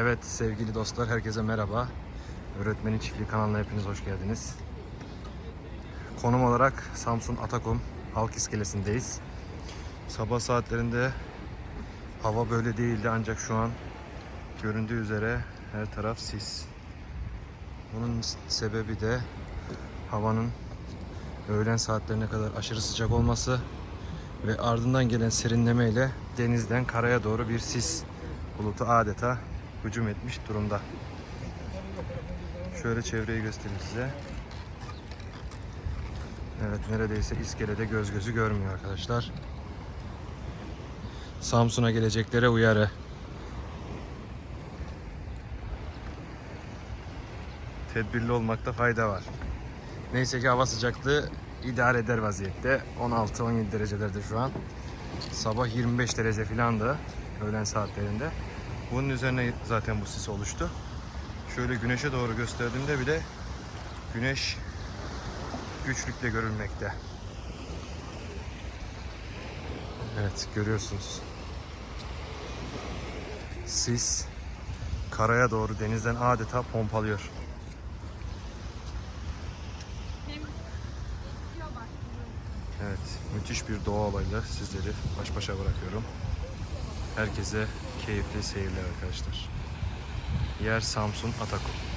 Evet sevgili dostlar herkese merhaba. Öğretmenin Çiftliği kanalına hepiniz hoş geldiniz. Konum olarak Samsun Atakum Halk İskelesi'ndeyiz. Sabah saatlerinde hava böyle değildi ancak şu an göründüğü üzere her taraf sis. Bunun sebebi de havanın öğlen saatlerine kadar aşırı sıcak olması ve ardından gelen serinleme ile denizden karaya doğru bir sis bulutu adeta hücum etmiş durumda. Şöyle çevreyi göstereyim size. Evet neredeyse iskelede göz gözü görmüyor arkadaşlar. Samsun'a geleceklere uyarı. Tedbirli olmakta fayda var. Neyse ki hava sıcaklığı idare eder vaziyette. 16-17 derecelerde şu an. Sabah 25 derece filandı öğlen saatlerinde. Bunun üzerine zaten bu sis oluştu. Şöyle güneşe doğru gösterdiğimde bile güneş güçlükle görülmekte. Evet görüyorsunuz. Sis karaya doğru denizden adeta pompalıyor. Evet, müthiş bir doğa olayla sizleri baş başa bırakıyorum. Herkese keyifli seyirler arkadaşlar. Yer Samsun Atakum.